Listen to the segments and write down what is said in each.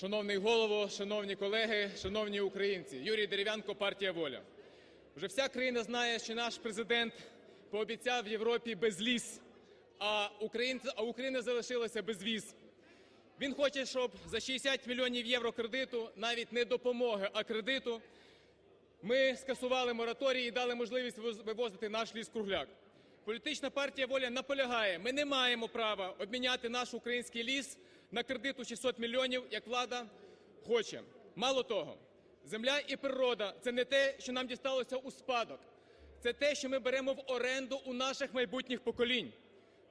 Шановний Голово, шановні колеги, шановні українці! Юрій Дерев'янко, партія "Воля". Вже вся країна знає, що наш Президент пообіцяв Європі безліз, а Україна залишилася без віз. Він хоче, щоб за 60 мільйонів євро кредиту, навіть не допомоги, а кредиту, ми скасували мораторій і дали можливість вивозити наш ліс-кругляк. Політична партія "Воля" наполягає: ми не маємо права обміняти наш український ліс на кредит у 600 мільйонів, як влада хоче. Мало того, земля і природа – це не те, що нам дісталося у спадок, це те, що ми беремо в оренду у наших майбутніх поколінь.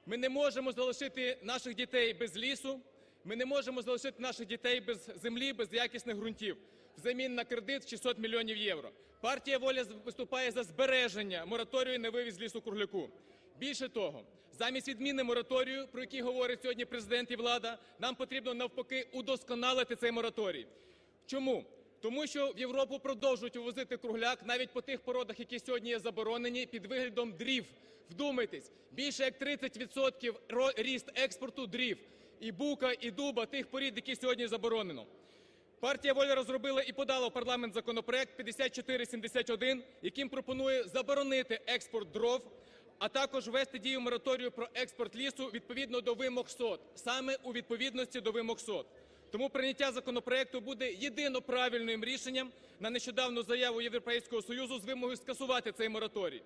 Ми не можемо залишити наших дітей без лісу, ми не можемо залишити наших дітей без землі, без якісних ґрунтів взамін на кредит в 600 мільйонів євро. Партія "Воля" виступає за збереження мораторію на вивіз лісу-кругляку. Більше того, замість відміни мораторію, про який говорить сьогодні Президент і влада, нам потрібно навпаки удосконалити цей мораторій. Чому? Тому що в Європу продовжують вивозити кругляк навіть по тих породах, які сьогодні є заборонені, під виглядом дрів. Вдумайтесь, більше як 30 відсотків ріст експорту дрів і бука, і дуба, тих порід, які сьогодні заборонено. Партія "Воля" розробила і подала в парламент законопроект 5471, яким пропонує заборонити експорт дров, а також ввести дію мораторію про експорт лісу відповідно до вимог СОТ, саме у відповідності до вимог СОТ. Тому прийняття законопроекту буде єдино правильним рішенням на нещодавню заяву Європейського Союзу з вимогою скасувати цей мораторій.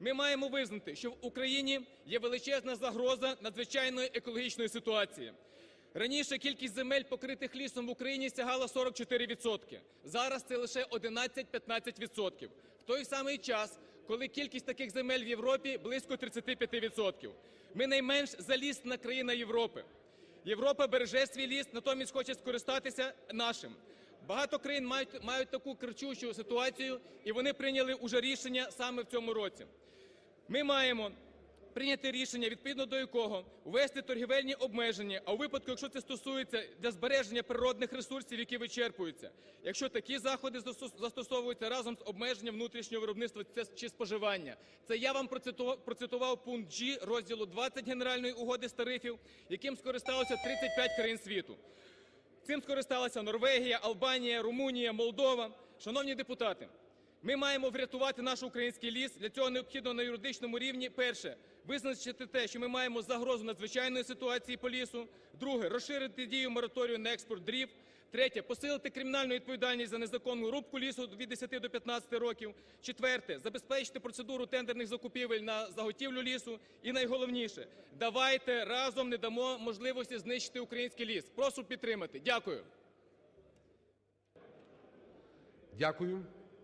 Ми маємо визнати, що в Україні є величезна загроза надзвичайної екологічної ситуації. Раніше кількість земель, покритих лісом в Україні, сягала 44 відсотки, зараз це лише 11-15 відсотків. В той самий час, коли кількість таких земель в Європі близько 35 відсотків. Ми найменш залісна країна Європи. Європа береже свій ліс, натомість хоче скористатися нашим. Багато країн мають, мають таку кричущу ситуацію, і вони прийняли уже рішення саме в цьому році. Ми маємо прийняти рішення, відповідно до якого ввести торгівельні обмеження, а у випадку, якщо це стосується для збереження природних ресурсів, які вичерпуються, якщо такі заходи застосовуються разом з обмеженням внутрішнього виробництва чи споживання. Це я вам процитував пункт G розділу ХХ Генеральної угоди з тарифів, яким скористалося 35 країн світу. Цим скористалася Норвегія, Албанія, Румунія, Молдова. Шановні депутати, ми маємо врятувати наш український ліс. Для цього необхідно на юридичному рівні: перше – визначити те, що ми маємо загрозу надзвичайної ситуації по лісу; друге – розширити дію мораторію на експорт дрів; третє – посилити кримінальну відповідальність за незаконну рубку лісу від 10 до 15 років; четверте – забезпечити процедуру тендерних закупівель на заготівлю лісу; і найголовніше – давайте разом не дамо можливості знищити український ліс. Прошу підтримати. Дякую. Дякую.